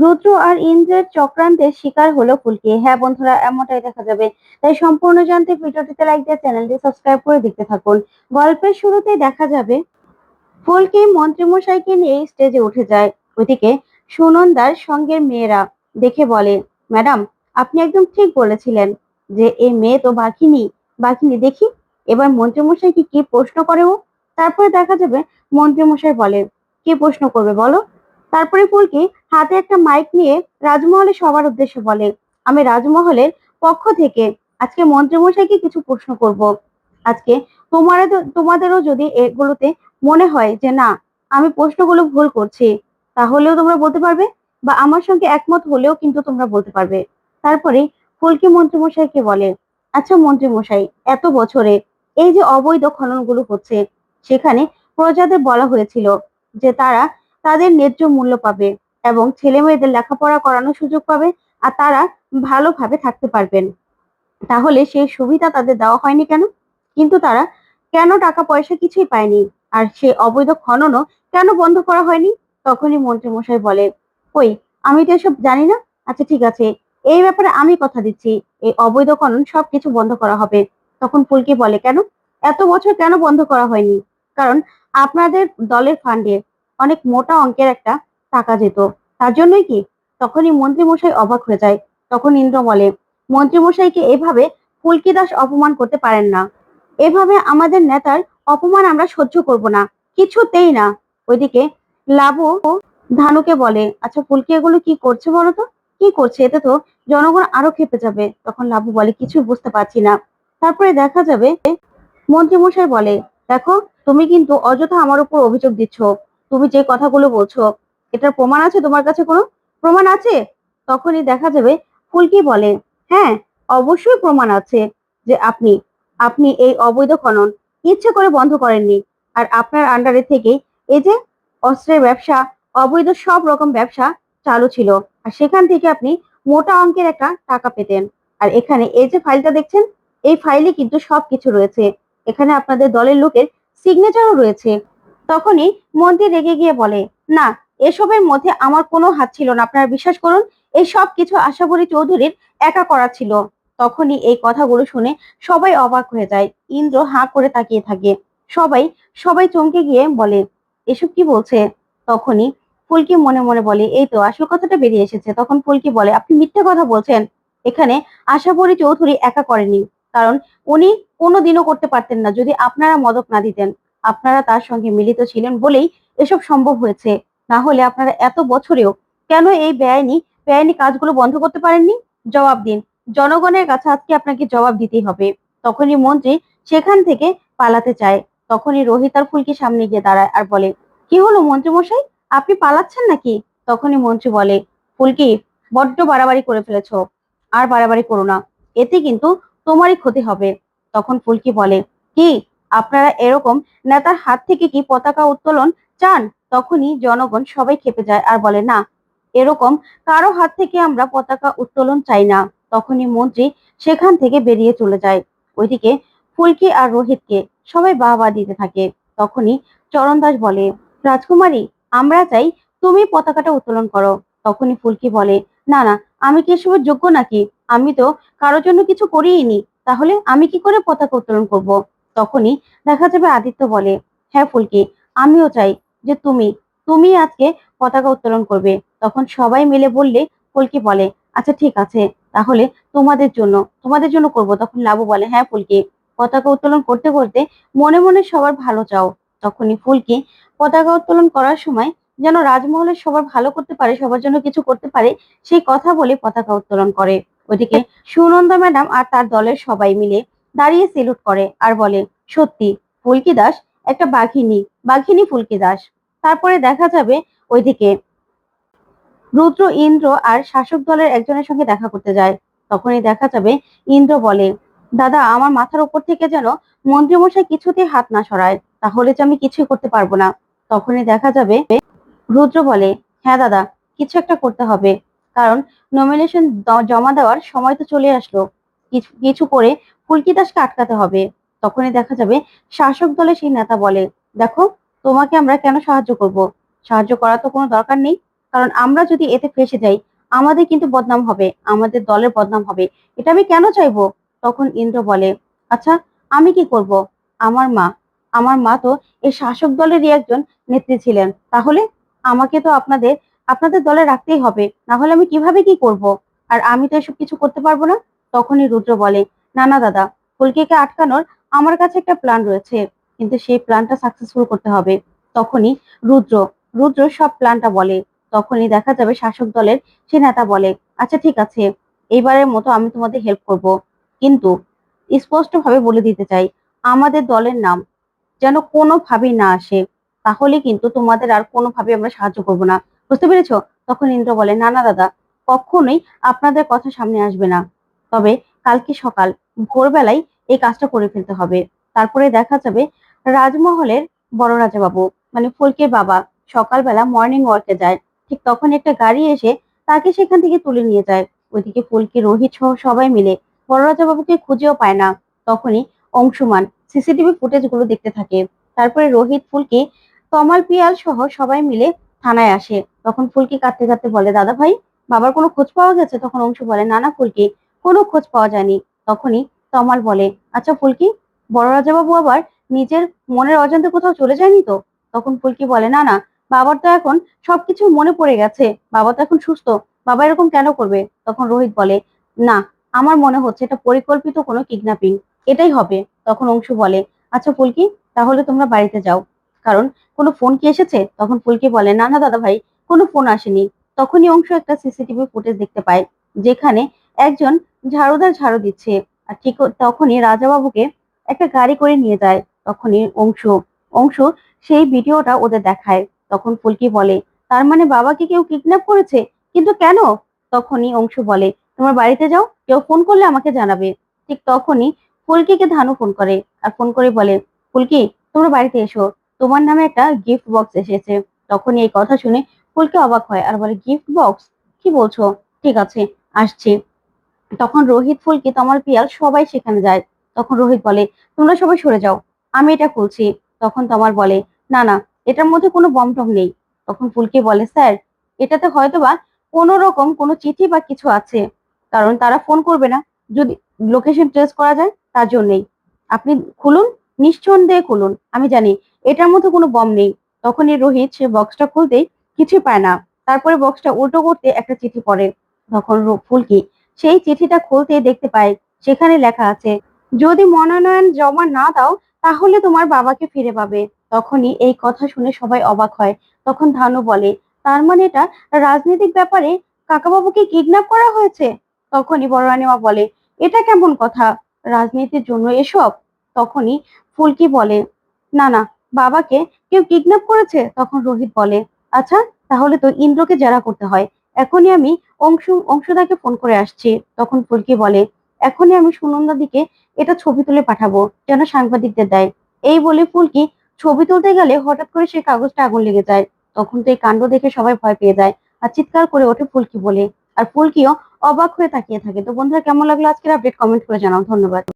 রুদ্র আর ইন্দ্রের চক্রান্তের শিকার হলো ফুলকি। হ্যাঁ বন্ধুরা, এমনটাই দেখা যাবে। তাই সম্পূর্ণ জানতে ভিডিওটিতে লাইক দিয়ে চ্যানেলটি সাবস্ক্রাইব করে দেখতে থাকুন। গল্পের শুরুতে দেখা যাবে, ফুলকি মন্ত্রীমশাইকে নিয়ে স্টেজে উঠে যায়। ওইদিকে সুনন্দার সঙ্গের মেয়েরা দেখে বলে, ম্যাডাম, আপনি একদম ঠিক বলেছিলেন যে এই মেয়ে তো বাঘিনী। বাঘিনী দেখি, এবার মন্ত্রীমশাইকে কি প্রশ্ন করে ও? তারপরে দেখা যাবে, মন্ত্রীমশাই বলে, কি প্রশ্ন করবে বলো? তারপরে ফুলকি হাতে একটা মাইক নিয়ে রাজমহলে সবার উদ্দেশ্যে বলে, আমি রাজমহলের পক্ষ থেকে আজকে মন্ত্রীমশাইকে কিছু প্রশ্ন করব। আজকে তোমার তোমাদেরও যদি এগুলোতে মনে হয় যে না, আমি প্রশ্নগুলো ভুল করছি, তাহলেও তোমরা বলতে পারবে বা আমার সঙ্গে একমত হলেও কিন্তু তোমরা বলতে পারবে। তারপরে ফুলকি মন্ত্রীমশাইকে বলে আচ্ছা মন্ত্রীমশাই, এত বছরে এই যে অবৈধ খননগুলো হচ্ছে, সেখানে প্রজাদের বলা হয়েছিল যে তারা তাদের ন্যায্য মূল্য পাবে। এবং ছেলে মেয়েদের লেখাপড়া করানোর সুযোগ পাবে আর তারা ভালোভাবে থাকতে পারবেন। তাহলে সেই সুবিধা তাদের দেওয়া হয়নি কেন? কিন্তু তারা কেন টাকা পয়সা কিছুই পায়নি? আর সে অবৈধ খননও কেন বন্ধ করা হয়নি? তখনই মন্ত্রী মশাই বলে ওই আমি তো এসব জানি না? আচ্ছা ঠিক আছে, এই ব্যাপারে আমি কথা দিচ্ছি। এই অবৈধ খনন সবকিছু বন্ধ করা হবে। তখন ফুলকি বলে, কেন? এত বছর কেন বন্ধ করা হয়নি? কারণ আপনাদের দলের ফান্ডে অনেক মোটা অঙ্কের একটা টাকা যেত। তার জন্যই কি? তখনই মন্ত্রীমশাই অবাক হয়ে যায়। তখন ইন্দ্র বলে, মন্ত্রীমশাইকে এভাবে ফুলকি দাস অপমান করতে পারেন না। এভাবে আমাদের নেতার অপমান আমরা সহ্য করব না। কিছুতেই না। ওইদিকে লাবু ধানুকে বলে আচ্ছা ফুলকি এগুলো কি করছে বলো তো? কি করছে? এতে তো জনগণ আরও খেপে যাবে। তখন লাবু বলে, কিছু বুঝতে পারছি না। তারপরে দেখা যাবে, মন্ত্রীমশাই বলে, দেখো, তুমি কিন্তু অযথা আমার উপর অভিযোগ দিচ্ছ। তুমি যে কথাগুলো বলছো এটার প্রমাণ আছে? তোমার কাছে কোনো প্রমাণ আছে? তখনই দেখা যাবে ফুলকি বলে হ্যাঁ অবশ্যই প্রমাণ আছে যে আপনি আপনি এই অবৈধ খনন ইচ্ছে করে বন্ধ করেননি। আর আপনার আন্ডারে থেকে এই যে অস্ত্রের ব্যবসা, অবৈধ সব রকম ব্যবসা চালু ছিল। আর সেখান থেকে আপনি মোটা অঙ্কের একটা টাকা পেতেন। আর এখানে এই যে ফাইলটা দেখছেন, এই ফাইলে কিন্তু সবকিছু রয়েছে। এখানে আপনাদের দলের লোকের সিগনেচারও রয়েছে। তখনই মন্ত্রী রেগে গিয়ে বলে, না এসবের মধ্যে আমার কোনো হাত ছিল না। আপনারা বিশ্বাস করুন, এই সব কিছু আশাবরী চৌধুরীর একা করা ছিল। তখনই এই কথাগুলো শুনে সবাই অবাক হয়ে যায়। ইন্দ্র হাঁ করে তাকিয়ে থাকে। সবাই সবাই চমকে গিয়ে বলে, এসব কি বলছে? তখনই ফুলকি মনে মনে বলে, এই তো, আসল কথাটা বেরিয়ে এসেছে। তখন ফুলকি বলে, আপনি মিথ্যে কথা বলছেন। এখানে আশাবরী চৌধুরী একা করেনি। কারণ উনি কোনোদিনও করতে পারতেন না, যদি আপনারা মদক না দিতেন। আপনারা তার সঙ্গে মিলিত ছিলেন বলেই এসব সম্ভব হয়েছে। না হলে আপনারা এত বছরেও কেন এই বেআইনি বেআইনি কাজগুলো বন্ধ করতে পারেননি? জবাব দিন। জনগণের কাছে আজকে আপনাকে জবাব দিতেই হবে। তখনই মন্ত্রী সেখান থেকে পালাতে চায়। তখনই রোহিত আর ফুলকি সামনে গিয়ে দাঁড়ায় আর বলে, কি হলো মন্ত্রী মশাই? আপনি পালাচ্ছেন নাকি? তখনই মন্ত্রী বলে, ফুলকি, বড্ড বাড়াবাড়ি করে ফেলেছ। আর বাড়াবাড়ি করো না। এতে কিন্তু তোমারই ক্ষতি হবে। তখন ফুলকি বলে, কি? আপনারা এরকম নেতার হাত থেকে কি পতাকা উত্তোলন চান? তখনই জনগণ সবাই খেপে যায় আর বলে, না, এরকম কারও হাত থেকে আমরা পতাকা উত্তোলন চাই না। তখনই মন্ত্রী সেখান থেকে বেরিয়ে চলে যায়। ওইদিকে ফুলকি আর রোহিতকে সবাই বাহবা দিতে থাকে। তখনই চরণ দাস বলে, রাজকুমারী, আমরা চাই তুমি পতাকাটা উত্তোলন করো। তখনই ফুলকি বলে, না না, আমি কি এসবের যোগ্য নাকি? আমি তো কারোর জন্য কিছু করিনি তাহলে আমি কি করে পতাকা উত্তোলন করব? তখনই দেখা যাবে আদিত্য বলে হ্যাঁ ফুলকি, আমিও চাই। যে তুমি তুমি আজকে পতাকা উত্তোলন করবে। তখন সবাই মিলে বললে ফুলকি বলে আচ্ছা ঠিক আছে, তাহলে তোমাদের জন্য তোমাদের জন্য করব। তখন লাবু বলে হ্যাঁ ফুলকি পতাকা উত্তোলন করতে করতে মনে মনে সবার ভালো চাও। তখনই ফুলকি পতাকা উত্তোলন করার সময় যেন রাজমহলের সবার ভালো করতে পারে, সবার জন্য কিছু করতে পারে, সেই কথা বলে পতাকা উত্তোলন করে। ওইদিকে সুনন্দা ম্যাডাম আর তার দলের সবাই মিলে দাঁড়িয়ে সেলুট করে আর বলে, সত্যি, ফুলকি দাস, একটা বাঘিনী বাঘিনী ফুলকি দাস। তারপরে দেখা যাবে ওইদিকে রুদ্র ইন্দ্র আর শাসক দলের একজনের সঙ্গে দেখা করতে যায়। তখনই দেখা যাবে ইন্দ্র বলে, দাদা, আমার মাথার উপর থেকে যেন মন্ত্রীমশাই কিছুতেই হাত না সরায়, তাহলে যে আমি কিছুই করতে পারব না। তখনই দেখা যাবে রুদ্র বলে হ্যাঁ দাদা, কিছু একটা করতে হবে, কারণ নমিনেশন জমা দেওয়ার সময় তো চলে আসলো। কিছু কিছু করে ফুলকি দাসকে আটকাতে হবে। তখনই দেখা যাবে শাসক দলের সেই নেতা বলে, দেখো তোমাকে আমরা কেন সাহায্য করব? সাহায্য করা তো কোনো দরকার নেই। কারণ আমরা যদি এতে ফেসে যাই, আমাদের কিন্তু বদনাম হবে, আমাদের দলের বদনাম হবে। এটা আমি কেন চাইব? তখন ইন্দ্র বলে আচ্ছা আমি কি করব? আমার মা আমার মা তো এই শাসক দলেরই একজন নেত্রী ছিলেন। তাহলে আমাকে তো আপনাদের আপনাদের দলে রাখতেই হবে। না হলে আমি কীভাবে কি করব? আর আমি তো এসব কিছু করতে পারব না? তখনই রুদ্র বলে, না না, দাদা, ফুলকিকে আটকানোর আমার কাছে একটা প্ল্যান রয়েছে। কিন্তু সেই প্ল্যানটা সাকসেসফুল করতে হবে। তখনই রুদ্র রুদ্র সব প্ল্যানটা বলে। তখনই দেখা যাবে শাসক দলের সে নেতা বলে আচ্ছা ঠিক আছে এইবারের মতো আমি তোমাদের হেল্প করব। কিন্তু স্পষ্টভাবে বলে দিতে চাই, আমাদের দলের নাম যেন কোনোভাবেই না আসে, তাহলে কিন্তু তোমাদের আর কোনোভাবে আমরা সাহায্য করব না। বুঝতে পেরেছ? তখন ইন্দ্র বলে, না না, দাদা, কখনোই আপনাদের কথা সামনে আসবে না। তবে কালকে সকাল ভোরবেলায় এই কাজটা করে ফেলতে হবে। তারপরে দেখা যাবে রাজমহলের বড় রাজা বাবু মানে ফুলকের বাবা, সকালবেলা মর্নিং ওয়ার্কে যায়। ঠিক তখন একটা গাড়ি এসে তাকে সেখান থেকে তুলে নিয়ে যায়। ওইদিকে ফুলকি, রোহিত সহ সবাই মিলে বড় রাজা বাবুকে খুঁজেও পায় না। তখনই অংশুমান সিসিটিভি ফুটেজগুলো দেখতে থাকে। তারপরে রোহিত, ফুলকি, তমাল পিয়াল সহ সবাই মিলে থানায় আসে। তখন ফুলকি কাঁদতে কাঁদতে বলে, দাদা ভাই, বাবার কোনো খোঁজ পাওয়া গেছে? তখন অংশু বলে, না না ফুলকি, কোনো খোঁজ পাওয়া যায়নি। তখনই তমাল বলে আচ্ছা ফুলকি, বড় রাজাবাবু আবার নিজের মনের অজান্তে কোথাও চলে যায়নি তো? তখন ফুলকি বলে, না না, বাবার তো এখন সবকিছু মনে পড়ে গেছে। বাবা তো এখন সুস্থ। বাবা এরকম কেন করবে? তখন রোহিত বলে, না, আমার মনে হচ্ছে এটা পরিকল্পিত কোনো কিডন্যাপিং। এটাই হবে। তখন অংশু বলে আচ্ছা ফুলকি, তাহলে তোমরা বাড়িতে যাও। কারণ কোনো ফোন কি এসেছে? তখন ফুলকি বলে, না না, দাদা ভাই, কোনো ফোন আসেনি। তখনই অংশ একটা সিসিটিভি ফুটেজ দেখতে পায়, যেখানে একজন ঝাড়ুদার ঝাড়ু দিচ্ছে। আর ঠিক তখনই রাজাবাবুকে একটা গাড়ি করে নিয়ে যায়। তখনই অংশ অংশ সেই ভিডিওটা ওদের দেখায়। তখন ফুলকি বলে, তার মানে বাবাকে কেউ কিডন্যাপ করেছে? কিন্তু কেন? তখনই অংশ বলে, তোমার বাড়িতে যাও, কেউ ফোন করলে আমাকে জানাবে। ঠিক তখনই ফুলকিকে ধানু ফোন করে আর ফোন করে বলে, ফুলকি, তোমরা বাড়িতে এসো। তোমার নামে একটা গিফট বক্স এসেছে। তখনই এই কথা শুনে ফুলকি অবাক হয় আর বলে গিফট বক্স কি বলছো? ঠিক আছে, আসছি। তখন রোহিত, ফুলকি তমাল পিয়াল সবাই সেখানে যায়। তখন রোহিত বলে, তোমরা সবাই সরে যাও। আমি এটা খুলছি। তখন তমাল বলে, না না, এটার মধ্যে কোনো বম টম নেই। তখন ফুলকি বলে, স্যার, এটাতে হয়তো বা কোনো রকম কোনো চিঠি বা কিছু আছে, কারণ তারা ফোন করবে না। যদি লোকেশন ট্রেস করা যায়, তার জন্যই। আপনি খুলুন, নিঃসন্দেহে খুলুন। আমি জানি এটার মধ্যে কোনো বম নেই। তখনই রোহিত সে বক্সটা খুলতেই কিছুই পায় না। তারপরে বক্সটা উল্টো করতে একটা চিঠি পড়ে। তখন ফুলকি সেই চিঠিটা খুলতে দেখতে পায়, সেখানে লেখা আছে, যদি মনোনয়ন জমা না দাও তাহলে তোমার বাবাকে ফিরে পাবে। তখনই এই কথা শুনে সবাই অবাক হয়। তখন ধানু বলে, তার মানে এটা রাজনৈতিক ব্যাপারে কাকাবাবুকে কিডন্যাপ করা হয়েছে? তখনই বড় রানীমা বলে, এটা কেমন কথা? রাজনীতির জন্য এসব? তখনই ফুলকি বলে, না না, বাবাকে কেউ কিডন্যাপ করেছে? তখন রোহিত বলে আচ্ছা তাহলে তো ইন্দ্রকে জেরা করতে হয়। এখনই আমি অংশু, অংশদাকে ফোন করে আসছি। তখন ফুলকি বলে এখনই আমি সুনন্দা দিকে এটা ছবি তুলে পাঠাবো, যেন সাংবাদিকদের দেয়। এই বলে ফুলকি ছবি তুলতে গেলে হঠাৎ করে সেই কাগজটা আগুন লেগে যায়। তখন তো এই কাণ্ড দেখে সবাই ভয় পেয়ে যায় আর চিৎকার করে ওঠে ফুলকি বলে। আর ফুলকিও অবাক হয়ে তাকিয়ে থাকে। তো বন্ধুরা, কেমন লাগল আজকের আপডেট কমেন্ট করে জানাও। ধন্যবাদ।